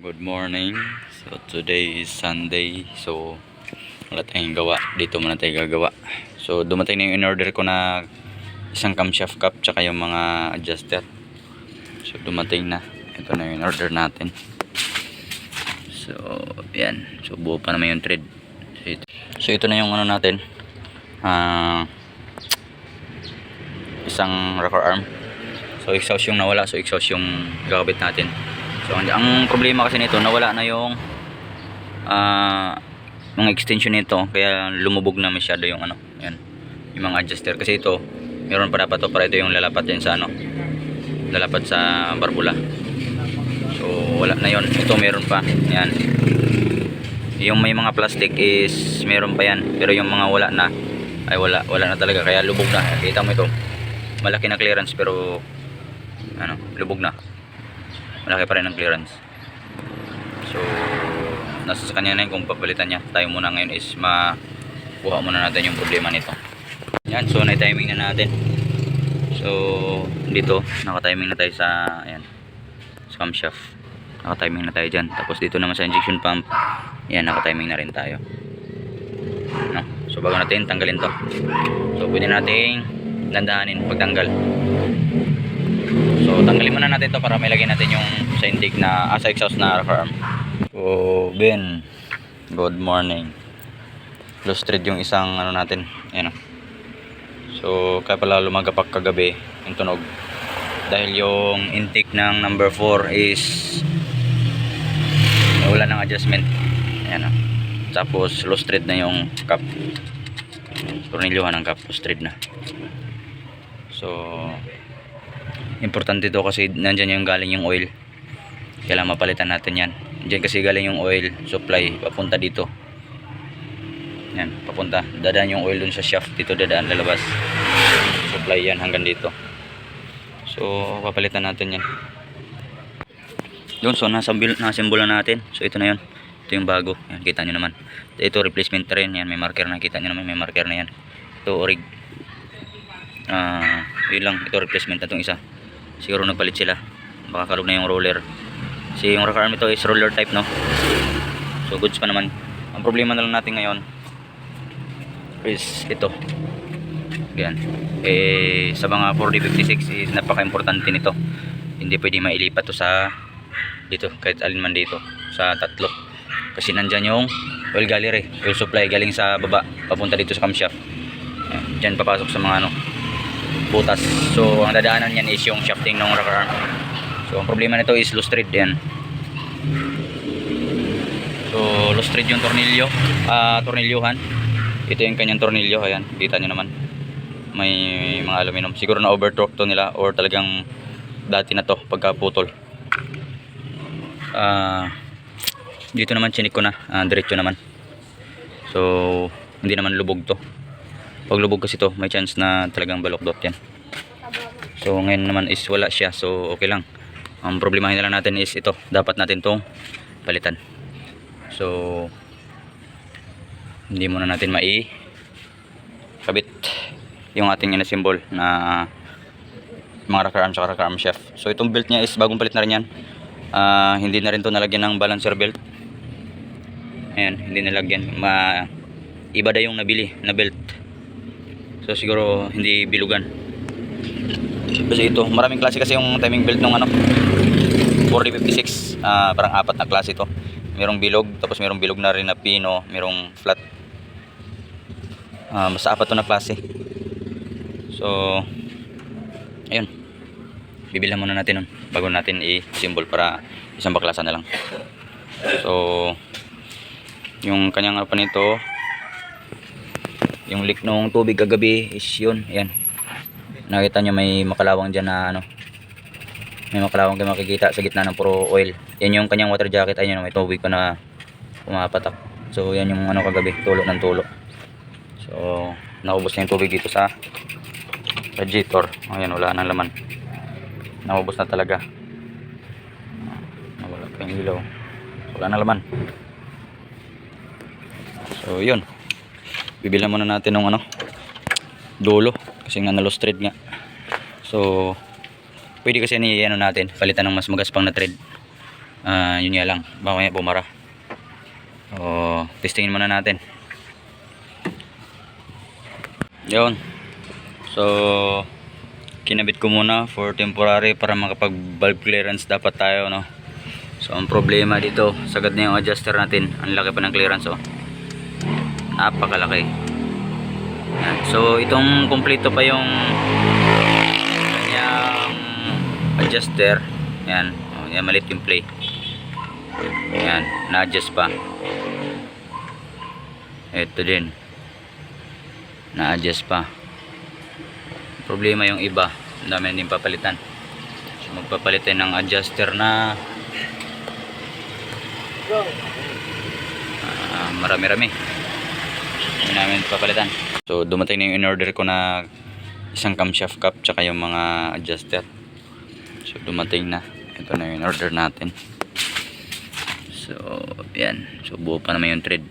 Good morning. So today is Sunday. So wala tayong gawa. Dito muna tayo gagawa. So dumating na yung in-order ko na isang camshaft cup tsaka yung mga adjuster. So dumating na. Ito na yung order natin. So yan. So buo pa naman yung thread. So ito, so, ito na yung ano natin. Ah isang rocker arm. So exhaust yung nawala. So exhaust yung gagabit natin. So ang, problema kasi nito nawala na yung ah mga extension nito kaya lumubog na masyado yung ano, yan. Yung mga adjuster kasi ito meron pa dapat to para ito yung lalapat din sa ano. Lalapat sa barbula. So wala na yon. Ito meron pa. Yan. Yung may mga plastic is meron pa yan pero yung mga wala na ay wala wala na talaga kaya lubog na. Kita mo ito. Malaki na clearance pero ano, lubog na malaki pa rin ang clearance. So nasa sa kanya na yun kung papalitan niya. Tayo muna ngayon is makuha muna natin yung problema nito. Yan so na timing na natin. So dito naka timing na tayo sa ayan sa camshaft naka timing na tayo dyan. Tapos dito naman sa injection pump yan naka timing na rin tayo. No? so bago natin tanggalin to. So pwede nating dandahanin pagtanggal So tanggalin muna natin to para may lagay natin yung sa intake na asa exhaust na rocker arm. So Ben, good morning. Lost thread yung isang ano natin. Ayan. So kaya pala lumagapak kagabi yung tunog. Dahil yung intake ng number 4 is wala ng adjustment. Ayan. Tapos lost thread na yung cap. Tornilyohan ng cap, lost thread na. So importante to kasi nandyan yung galing yung oil. Kailangan mapalitan natin yan. Dyan kasi galing yung oil supply papunta dito. Yan papunta. Dadaan yung oil dun sa shaft dito dadaan lalabas. Supply yan hanggang dito. So papalitan natin yan. Yun so nasambil, nasimbola natin. So ito na yun. Ito yung bago. Yan kita nyo naman. Ito replacement rin yan may marker na. Kita nyo naman may marker na yan. Ito orig ah yun lang. Ito replacement na itong isa siguro nagpalit sila. Baka kalog na yung roller. Kasi yung rocker arm ito is roller type no? So goods pa naman. Ang problema na lang natin ngayon is ito. Yan eh sa mga 4D56 is napaka importante nito. Hindi pwede mailipat to sa dito kahit alin man dito. Sa tatlo. Kasi nandyan yung oil gallery oil supply galing sa baba papunta dito sa camshaft. Yan, dyan papasok sa mga ano butas. So, ang dadaanan niyan is yung shafting ng rocker arm. So, ang problema nito is loose thread yan. So, loose thread yung tornilyo, ah tornilyohan. Ito yung kanyang tornilyo, ayan, kita nyo naman. May mga aluminum. Siguro na overtorque to nila or talagang dati na to pagkaputol. Ah, dito naman chinik ko na, ah, diretso naman. So, hindi naman lubog to pag lubog kasi to may chance na talagang balokdot yan. So ngayon naman is wala siya. So okay lang. Ang problema na lang natin is ito. Dapat natin tong palitan. So hindi muna natin mai kabit yung ating na symbol na mga rocker arm sa rocker arm shaft so itong belt niya is bagong palit na rin yan. Ah, hindi na rin to nalagyan ng balancer belt. Ayan hindi nalagyan. Ma iba na yung nabili na belt So siguro hindi bilugan. Kasi ito, maraming klase kasi yung timing belt ng ano 4056. Ah, parang apat na klase ito. Merong bilog, tapos merong bilog na rin na pino, merong flat. Ah, basta apat to na klase. So ayun. Bibilhan muna natin nun bago natin i-symbol para isang baklasa na lang. So yung kanyang ano pa nito yung leak nung tubig kagabi is yun yan nakita nyo may makalawang dyan na ano. May makalawang kayo makikita sa gitna ng puro oil. Yan yung kanyang water jacket ayun may tubig pa na pumapatak. So yan yung ano kagabi tulo ng tulo. So naubos na yung tubig dito sa radiator. Ayan wala nang laman. Naubos na talaga. Nawala pa yung ilaw. Wala nang laman. So yun bibilhan muna natin ng ano dulo kasi nga na lost thread nga so pwede kasi ni ano natin palitan ng mas magaspang na thread Ah, yun nga lang, mamaya bumara. O, testingin muna natin. Yun. So, kinabit ko muna for temporary para makapag valve clearance dapat tayo, no? So, ang problema dito, sagad na yung adjuster natin. Ang laki pa ng clearance, oh. Napakalaki. Yan. So, itong kompleto pa yung kanyang adjuster. Yan. Oh, yan, malit yung play. Yan. Na-adjust pa. Ito din. Na-adjust pa. Problema yung iba. Ang dami din papalitan. So, magpapalit tayo ng adjuster na Ah, marami-rami. Hindi namin papalitan. So, dumating na yung in-order ko na isang camshaft cap tsaka yung mga adjuster. So, dumating na. Ito na yung in-order natin. So, yan. So, buo pa naman yung thread.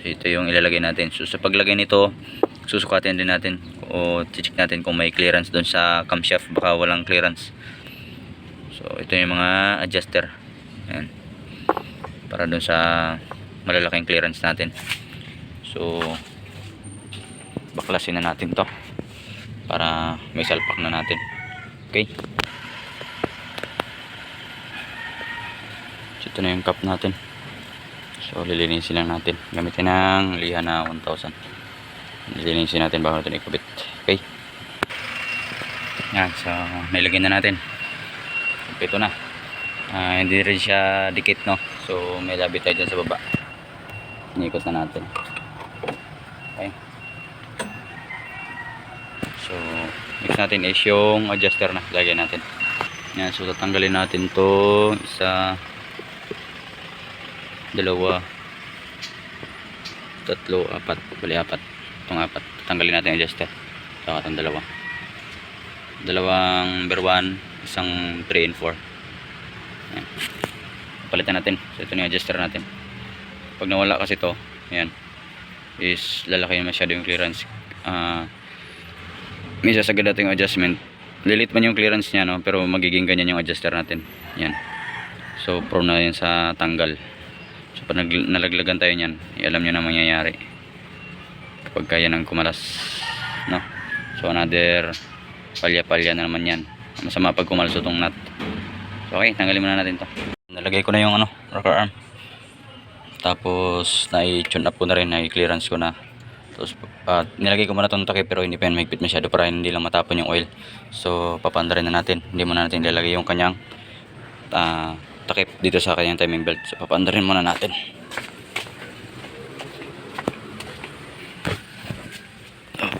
So, ito yung ilalagay natin. So, sa paglagay nito, susukatin din natin o check natin kung may clearance doon sa camshaft. Baka walang clearance. So, ito yung mga adjuster. Yan para dun sa malalaking clearance natin so baklasin na natin to. Para may salpak na natin. Okay. So ito na yung cup natin. So lilinisin lang natin. Gamitin ng liha na 1000 lilinisin natin bago natin ikabit okay. Yan so nilagyan na natin. Ito na. Ah, hindi rin siya dikit no? So may labi tayo dyan sa baba. Inikot na natin okay so next natin is yung adjuster na lagyan natin yan so tatanggalin natin to isa dalawa tatlo apat bali apat itong apat tatanggalin natin adjuster saka itong dalawa dalawang number 1 isang 3 and 4 Ayan. Palitan natin. So, ito yung adjuster natin. Pag nawala kasi to ayan, is lalaki masyado yung clearance. Ah, may sasagad natin yung adjustment. Lilit man yung clearance niya, no? pero magiging ganyan yung adjuster natin. Yan. So, prone na yan sa tanggal. So, pag nalaglagan tayo niyan, alam nyo na mangyayari. Kapag kaya ng kumalas. No? So, another palya-palya na naman yan. Masama pag kumalso tong nut. So, okay, tanggalin muna natin to. Nalagay ko na yung ano, rocker arm. Tapos, na-tune up ko na rin, na-clearance ko na. Tapos, uh, nilagay ko muna itong takip pero hindi pa yan mahigpit masyado para hindi lang matapon yung oil. So, papandarin na natin. Hindi muna natin ilalagay yung kanyang ah, takip dito sa kanyang timing belt. So, papandarin muna natin.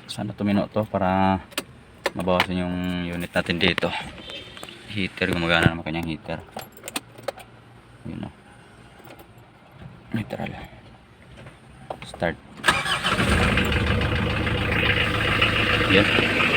Sana tumino to para mabawasan yung unit natin dito heater gumagana naman kanyang heater yun o neutral start yan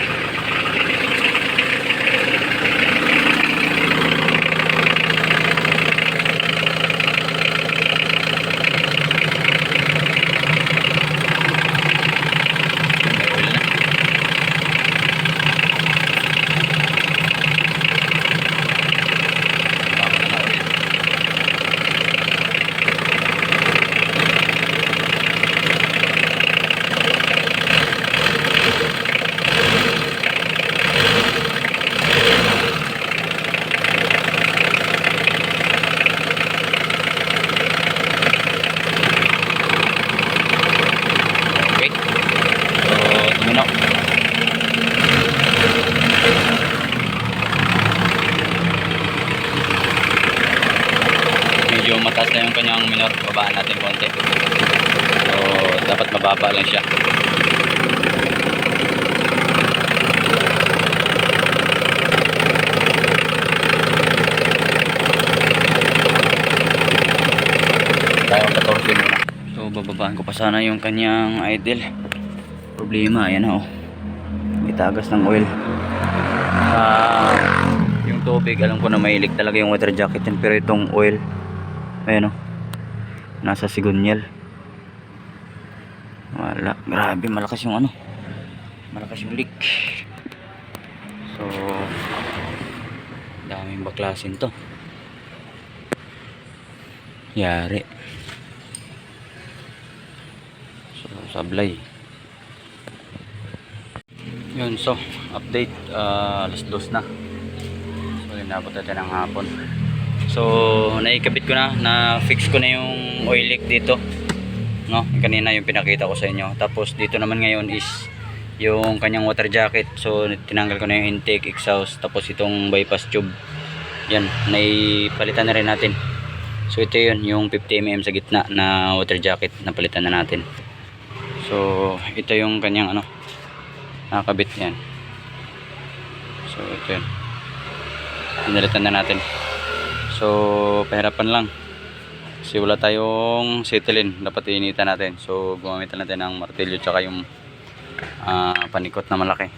Babaan natin konti. So, dapat mababa lang siya. Tayo 14 muna. So, bababaan ko pa sana yung kanyang idle. Problema, ayan na oh. May ng oil. Ah, yung tubig, alam ko na mahilig talaga yung water jacket yan. Pero itong oil, ayan oh. Nasa sigunyal. Wala. Grabe, malakas yung ano. Malakas yung leak. So, daming baklasin to. Yari. So, sablay. Yun, so, update. ah alas dos na. So, inabot natin ng hapon. So, naikabit ko na, na-fix ko na yung oil leak dito. No, kanina yung pinakita ko sa inyo. Tapos, dito naman ngayon is yung kanyang water jacket. So, tinanggal ko na yung intake, exhaust, tapos itong bypass tube. Yan, naipalitan na rin natin. So, ito yun, yung 50mm sa gitna na water jacket, napalitan na natin. So, ito yung kanyang ano, nakakabit yan. So, ito yun. Pinalitan na natin. So, pahirapan lang. Kasi wala tayong settling. Dapat initan natin. So, gumamit natin ng martilyo tsaka yung ah, panikot na malaki.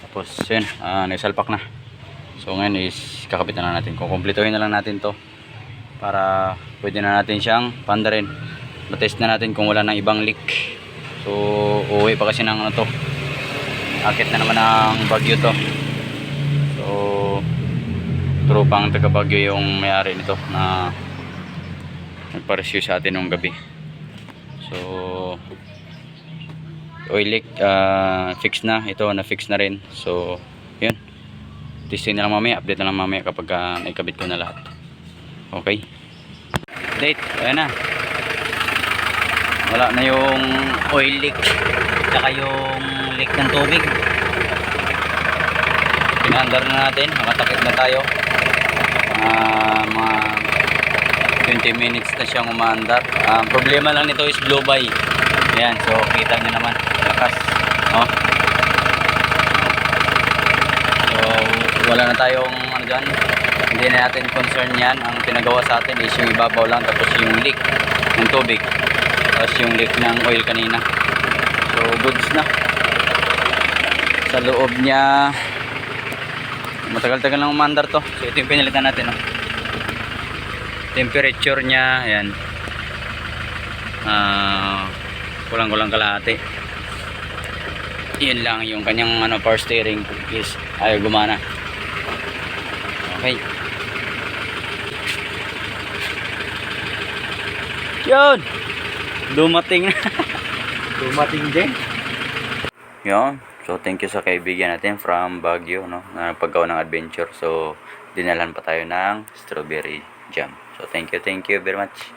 Tapos, yun. ah nagsalpak na. So, ngayon is kakabit na natin. Kukumplituhin na lang natin to para pwede na natin siyang pandarin. Matest na natin kung wala nang ibang leak. So, uuwi pa kasi ng ano to. Akit na naman ng bagyo to. Tropang taga Bagyo yung may-ari nito na nagpa-rescue sa atin nung gabi. So, oil leak ah, fix na. Ito na fix na rin. So, yun. Testing na lang mamaya. Update na lang mamaya kapag uh, naikabit ko na lahat. Okay. Date. Ayan na. Wala na yung oil leak. Tsaka yung leak ng tubig. Pinaandar na natin. Makatakip na tayo. Ah, mga 20 minutes na siyang umaandar. Ang problema lang nito is blow by. Ayan. So, kita nyo naman. Lakas. Oh. So, wala na tayong ano dyan. Hindi na natin concern yan. Ang pinagawa sa atin is yung ibabaw lang tapos yung leak ng tubig. Tapos yung leak ng oil kanina. So, goods na. Sa loob niya, matagal-tagal lang umandar to. So, ito yung pinalitan natin. Oh. Temperature niya, ayan. Ah, kulang-kulang kalahati. Yun lang yung kanyang ano, power steering is ayaw gumana. Okay. Yun! Dumating na. Dumating din. Yun. So, thank you sa kaibigan natin from Baguio, no? Na paggawa ng adventure. So, dinalan pa tayo ng strawberry jam. So, thank you, thank you very much.